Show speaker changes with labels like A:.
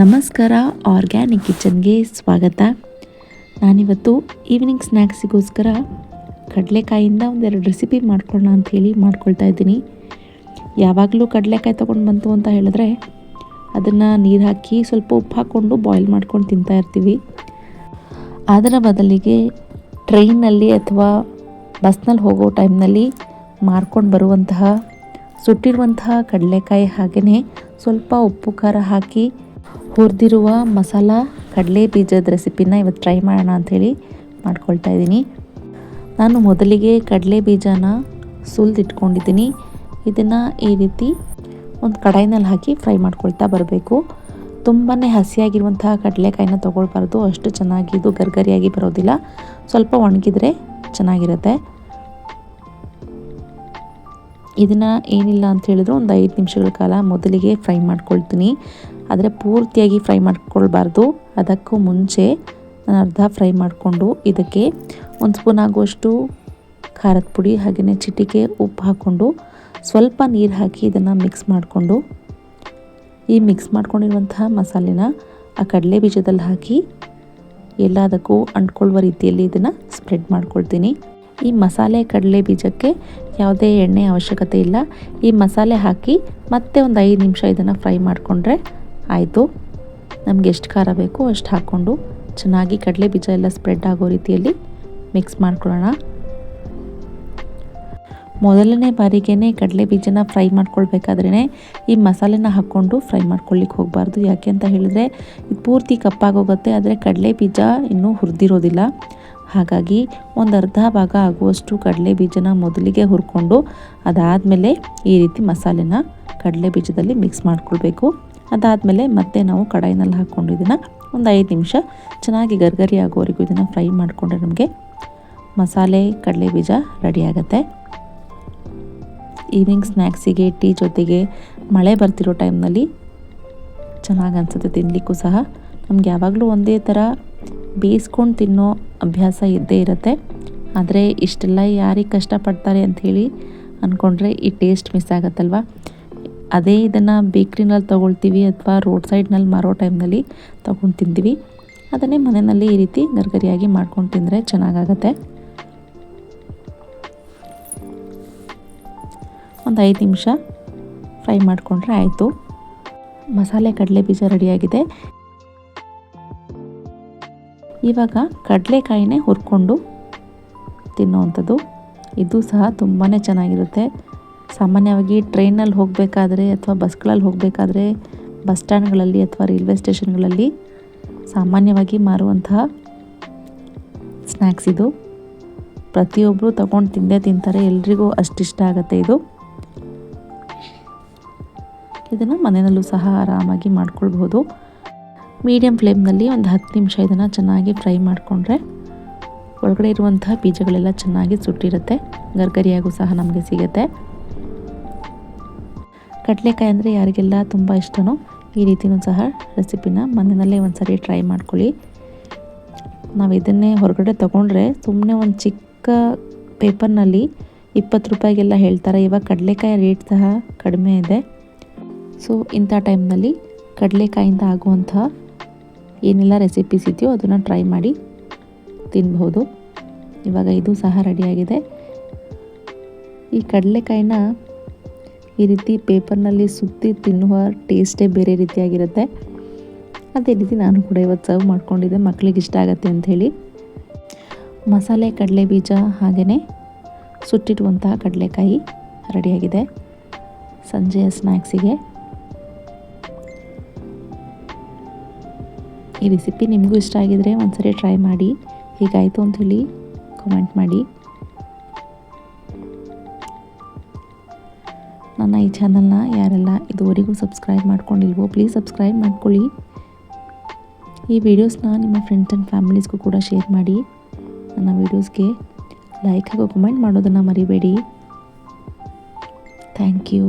A: ನಮಸ್ಕಾರ, ಆರ್ಗ್ಯಾನಿಕ್ ಕಿಚನ್ಗೆ ಸ್ವಾಗತ. ನಾನಿವತ್ತು ಈವ್ನಿಂಗ್ ಸ್ನ್ಯಾಕ್ಸಿಗೋಸ್ಕರ ಕಡಲೆಕಾಯಿಂದ ಒಂದೆರಡು ರೆಸಿಪಿ ಮಾಡ್ಕೊಳ್ಳೋಣ ಅಂಥೇಳಿ ಮಾಡ್ಕೊಳ್ತಾ ಇದ್ದೀನಿ. ಯಾವಾಗಲೂ ಕಡಲೆಕಾಯಿ ತೊಗೊಂಡು ಬಂತು ಅಂತ ಹೇಳಿದ್ರೆ ಅದನ್ನು ನೀರು ಹಾಕಿ ಸ್ವಲ್ಪ ಉಪ್ಪು ಹಾಕ್ಕೊಂಡು ಬಾಯ್ಲ್ ಮಾಡ್ಕೊಂಡು ತಿಂತಾ ಇರ್ತೀವಿ. ಅದರ ಬದಲಿಗೆ ಟ್ರೈನಲ್ಲಿ ಅಥವಾ ಬಸ್ನಲ್ಲಿ ಹೋಗೋ ಟೈಮ್ನಲ್ಲಿ ಮಾರ್ಕೊಂಡು ಬರುವಂತಹ, ಸುಟ್ಟಿರುವಂತಹ ಕಡಲೆಕಾಯಿ ಹಾಗೆಯೇ ಸ್ವಲ್ಪ ಉಪ್ಪು ಖಾರ ಹಾಕಿ ಹುರಿದಿರುವ ಮಸಾಲ ಕಡಲೆ ಬೀಜದ ರೆಸಿಪಿನ ಇವತ್ತು ಟ್ರೈ ಮಾಡೋಣ ಅಂಥೇಳಿ ಮಾಡ್ಕೊಳ್ತಾ ಇದ್ದೀನಿ. ನಾನು ಮೊದಲಿಗೆ ಕಡಲೆ ಬೀಜನ ಸುಲಿದಿಟ್ಕೊಂಡಿದ್ದೀನಿ. ಇದನ್ನು ಈ ರೀತಿ ಒಂದು ಕಡಾಯಿನಲ್ಲಿ ಹಾಕಿ ಫ್ರೈ ಮಾಡ್ಕೊಳ್ತಾ ಬರಬೇಕು. ತುಂಬಾ ಹಸಿಯಾಗಿರುವಂತಹ ಕಡಲೆಕಾಯಿನ ತೊಗೊಳ್ಬಾರ್ದು. ಅಷ್ಟು ಚೆನ್ನಾಗಿ ಇದು ಗರ್ಗರಿಯಾಗಿ ಬರೋದಿಲ್ಲ. ಸ್ವಲ್ಪ ಒಣಗಿದ್ರೆ ಚೆನ್ನಾಗಿರುತ್ತೆ. ಇದನ್ನು ಏನಿಲ್ಲ ಅಂತ ಹೇಳಿದ್ರು ಒಂದು ಐದು ನಿಮಿಷಗಳ ಕಾಲ ಮೊದಲಿಗೆ ಫ್ರೈ ಮಾಡ್ಕೊಳ್ತೀನಿ. ಆದರೆ ಪೂರ್ತಿಯಾಗಿ ಫ್ರೈ ಮಾಡ್ಕೊಳ್ಬಾರ್ದು. ಅದಕ್ಕೂ ಮುಂಚೆ ನಾನು ಅರ್ಧ ಫ್ರೈ ಮಾಡಿಕೊಂಡು ಇದಕ್ಕೆ ಒಂದು ಸ್ಪೂನ್ ಆಗುವಷ್ಟು ಖಾರದ ಪುಡಿ ಹಾಗೆಯೇ ಚಿಟಿಕೆ ಉಪ್ಪು ಹಾಕ್ಕೊಂಡು ಸ್ವಲ್ಪ ನೀರು ಹಾಕಿ ಇದನ್ನು ಮಿಕ್ಸ್ ಮಾಡಿಕೊಂಡು ಈ ಮಿಕ್ಸ್ ಮಾಡ್ಕೊಂಡಿರುವಂತಹ ಮಸಾಲೆನ ಆ ಕಡಲೆ ಬೀಜದಲ್ಲಿ ಹಾಕಿ ಎಲ್ಲದಕ್ಕೂ ಅಂಟ್ಕೊಳ್ಳುವ ರೀತಿಯಲ್ಲಿ ಇದನ್ನು ಸ್ಪ್ರೆಡ್ ಮಾಡ್ಕೊಳ್ತೀನಿ. ಈ ಮಸಾಲೆ ಕಡಲೆ ಬೀಜಕ್ಕೆ ಯಾವುದೇ ಎಣ್ಣೆ ಅವಶ್ಯಕತೆ ಇಲ್ಲ. ಈ ಮಸಾಲೆ ಹಾಕಿ ಮತ್ತೆ ಒಂದು ಐದು ನಿಮಿಷ ಇದನ್ನು ಫ್ರೈ ಮಾಡಿಕೊಂಡ್ರೆ ಆಯಿತು. ನಮಗೆ ಎಷ್ಟು ಖಾರ ಬೇಕೋ ಅಷ್ಟು ಹಾಕ್ಕೊಂಡು ಚೆನ್ನಾಗಿ ಕಡಲೆ ಬೀಜ ಎಲ್ಲ ಸ್ಪ್ರೆಡ್ ಆಗೋ ರೀತಿಯಲ್ಲಿ ಮಿಕ್ಸ್ ಮಾಡ್ಕೊಳ್ಳೋಣ. ಮೊದಲನೇ ಬಾರಿಗೆ ಕಡಲೆ ಬೀಜನ ಫ್ರೈ ಮಾಡ್ಕೊಳ್ಬೇಕಾದ್ರೇ ಈ ಮಸಾಲೆನ ಹಾಕ್ಕೊಂಡು ಫ್ರೈ ಮಾಡ್ಕೊಳ್ಳಿಕ್ಕೆ ಹೋಗಬಾರ್ದು. ಯಾಕೆ ಅಂತ ಹೇಳಿದರೆ ಇದು ಪೂರ್ತಿ ಕಪ್ಪಾಗೋಗುತ್ತೆ, ಆದರೆ ಕಡಲೆ ಬೀಜ ಇನ್ನೂ ಹುರಿದಿರೋದಿಲ್ಲ. ಹಾಗಾಗಿ ಒಂದು ಅರ್ಧ ಭಾಗ ಆಗುವಷ್ಟು ಕಡಲೆ ಬೀಜನ ಮೊದಲಿಗೆ ಹುರ್ಕೊಂಡು ಅದಾದಮೇಲೆ ಈ ರೀತಿ ಮಸಾಲೆನ ಕಡಲೆ ಬೀಜದಲ್ಲಿ ಮಿಕ್ಸ್ ಮಾಡ್ಕೊಳ್ಬೇಕು. ಅದಾದಮೇಲೆ ಮತ್ತೆ ನಾವು ಕಡಾಯಿನಲ್ಲಿ ಹಾಕ್ಕೊಂಡು ಇದನ್ನು ಒಂದು ಐದು ನಿಮಿಷ ಚೆನ್ನಾಗಿ ಗರ್ಗರಿ ಆಗೋವರೆಗೂ ಇದನ್ನು ಫ್ರೈ ಮಾಡಿಕೊಂಡ್ರೆ ನಮಗೆ ಮಸಾಲೆ ಕಡಲೆ ಬೀಜ ರೆಡಿ ಆಗುತ್ತೆ ಈವ್ನಿಂಗ್ ಸ್ನ್ಯಾಕ್ಸಿಗೆ ಟೀ ಜೊತೆಗೆ ಮಳೆ ಬರ್ತಿರೋ ಟೈಮ್ನಲ್ಲಿ ಚೆನ್ನಾಗಿ ಅನಿಸುತ್ತೆ ತಿನ್ನಲಿಕ್ಕೂ ಸಹ. ನಮ್ಗೆ ಯಾವಾಗಲೂ ಒಂದೇ ಥರ ಬೇಯಿಸ್ಕೊಂಡು ತಿನ್ನೋ ಅಭ್ಯಾಸ ಇದ್ದೇ ಇರುತ್ತೆ. ಆದರೆ ಇಷ್ಟೆಲ್ಲ ಯಾರಿಗೆ ಕಷ್ಟಪಡ್ತಾರೆ ಅಂಥೇಳಿ ಅಂದ್ಕೊಂಡ್ರೆ ಈ ಟೇಸ್ಟ್ ಮಿಸ್ ಆಗುತ್ತಲ್ವ? ಅದೇ ಇದನ್ನು ಬೇಕ್ರಿನಲ್ಲಿ ತೊಗೊಳ್ತೀವಿ ಅಥವಾ ರೋಡ್ ಸೈಡ್ನಲ್ಲಿ ಮಾರೋ ಟೈಮ್ನಲ್ಲಿ ತೊಗೊಂಡು ತಿಂತೀವಿ ಅದನ್ನೇ ಮನೆಯಲ್ಲಿ ಈ ರೀತಿ ಗರ್ಗರಿಯಾಗಿ ಮಾಡ್ಕೊಂಡು ತಿಂದರೆ ಚೆನ್ನಾಗಾಗತ್ತೆ. ಒಂದು ಐದು ನಿಮಿಷ ಫ್ರೈ ಮಾಡಿಕೊಂಡ್ರೆ ಆಯಿತು. ಮಸಾಲೆ ಕಡಲೆ ಬೀಜ ರೆಡಿಯಾಗಿದೆ. ಇವಾಗ ಕಡಲೆಕಾಯಿನೇ ಹುರ್ಕೊಂಡು ತಿನ್ನುವಂಥದ್ದು. ಇದು ಸಹ ತುಂಬಾ ಚೆನ್ನಾಗಿರುತ್ತೆ. ಸಾಮಾನ್ಯವಾಗಿ ಟ್ರೈನಲ್ಲಿ ಹೋಗಬೇಕಾದ್ರೆ ಅಥವಾ ಬಸ್ಗಳಲ್ಲಿ ಹೋಗಬೇಕಾದ್ರೆ ಬಸ್ ಸ್ಟ್ಯಾಂಡ್ಗಳಲ್ಲಿ ಅಥವಾ ರೈಲ್ವೆ ಸ್ಟೇಷನ್ಗಳಲ್ಲಿ ಸಾಮಾನ್ಯವಾಗಿ ಮಾರುವಂತಹ ಸ್ನ್ಯಾಕ್ಸ್ ಇದು. ಪ್ರತಿಯೊಬ್ಬರು ತಗೊಂಡು ತಿಂದೇ ತಿಂತಾರೆ, ಎಲ್ರಿಗೂ ಅಷ್ಟಿಷ್ಟ ಆಗುತ್ತೆ ಇದು. ಇದನ್ನು ಮನೆಯಲ್ಲೂ ಸಹ ಆರಾಮಾಗಿ ಮಾಡ್ಕೊಳ್ಬೋದು ಮೀಡಿಯಂ ಫ್ಲೇಮ್ನಲ್ಲಿ ಒಂದು ಹತ್ತು ನಿಮಿಷ ಇದನ್ನು ಚೆನ್ನಾಗಿ ಫ್ರೈ ಮಾಡಿಕೊಂಡ್ರೆ ಒಳಗಡೆ ಇರುವಂತಹ ಬೀಜಗಳೆಲ್ಲ ಚೆನ್ನಾಗಿ ಸುಟ್ಟಿರುತ್ತೆ, ಗರ್ಗರಿಯಾಗೂ ಸಹ ನಮಗೆ ಸಿಗುತ್ತೆ. ಕಡಲೆಕಾಯಿ ಅಂದರೆ ಯಾರಿಗೆಲ್ಲ ತುಂಬ ಇಷ್ಟನೋ ಈ ರೀತಿಯೂ ಸಹ ರೆಸಿಪಿನ ಮನೆಯಲ್ಲೇ ಒಂದು ಸರಿ ಟ್ರೈ ಮಾಡ್ಕೊಳ್ಳಿ. ನಾವು ಇದನ್ನೇ ಹೊರಗಡೆ ತೊಗೊಂಡ್ರೆ ಸುಮ್ಮನೆ ಒಂದು ಚಿಕ್ಕ ಪೇಪರ್ನಲ್ಲಿ ಇಪ್ಪತ್ತು ರೂಪಾಯಿಗೆಲ್ಲ ಹೇಳ್ತಾರೆ, ಇವಾಗ ಕಡಲೆಕಾಯಿ ರೇಟ್ ಸಹ ಕಡಿಮೆ ಇದೆ. ಸೊ ಇಂಥ ಟೈಮ್ನಲ್ಲಿ ಕಡಲೆಕಾಯಿಂದ ಆಗುವಂತಹ ಏನೆಲ್ಲ ರೆಸಿಪೀಸ್ ಇದೆಯೋ ಅದನ್ನು ಟ್ರೈ ಮಾಡಿ ತಿನ್ಬಹುದು. ಇವಾಗ ಇದು ಸಹ ರೆಡಿಯಾಗಿದೆ ಈ ಕಡಲೆಕಾಯಿನ ಈ ರೀತಿ ಪೇಪರ್ನಲ್ಲಿ ಸುತ್ತಿ ತಿನ್ನುವ ಟೇಸ್ಟೇ ಬೇರೆ ರೀತಿಯಾಗಿರುತ್ತೆ. ಅದೇ ರೀತಿ ನಾನು ಕೂಡ ಇವತ್ತು ಸರ್ವ್ ಮಾಡ್ಕೊಂಡಿದ್ದೆ ಮಕ್ಕಳಿಗೆ ಇಷ್ಟ ಆಗುತ್ತೆ ಅಂಥೇಳಿ ಮಸಾಲೆ ಕಡಲೆ ಬೀಜ ಹಾಗೆಯೇ ಸುಟ್ಟಿರುವಂತಹ ಕಡಲೆಕಾಯಿ ರೆಡಿಯಾಗಿದೆ. ಸಂಜೆಯ ಸ್ನ್ಯಾಕ್ಸಿಗೆ ಈ ರೆಸಿಪಿ ನಿಮಗೂ ಇಷ್ಟ ಆಗಿದರೆ ಒಂದ್ಸರಿ ಟ್ರೈ ಮಾಡಿ, ಹೀಗಾಯಿತು ಅಂತ ಹೇಳಿ ಕಮೆಂಟ್ ಮಾಡಿ. ನನ್ನ ಈ ಚಾನಲ್ನ ಯಾರೆಲ್ಲ ಇದುವರೆಗೂ ಸಬ್ಸ್ಕ್ರೈಬ್ ಮಾಡ್ಕೊಂಡಿಲ್ವೋ ಪ್ಲೀಸ್ ಸಬ್ಸ್ಕ್ರೈಬ್ ಮಾಡ್ಕೊಳ್ಳಿ. ಈ ವಿಡಿಯೋಸ್ನ ನಿಮ್ಮ ಫ್ರೆಂಡ್ಸ್ ಆ್ಯಂಡ್ ಫ್ಯಾಮಿಲೀಸ್ಗೂ ಕೂಡ ಶೇರ್ ಮಾಡಿ. ನನ್ನ ವೀಡಿಯೋಸ್ಗೆ ಲೈಕ್ ಹಾಗೂ ಕಮೆಂಟ್ ಮಾಡೋದನ್ನು ಮರಿಬೇಡಿ. Thank you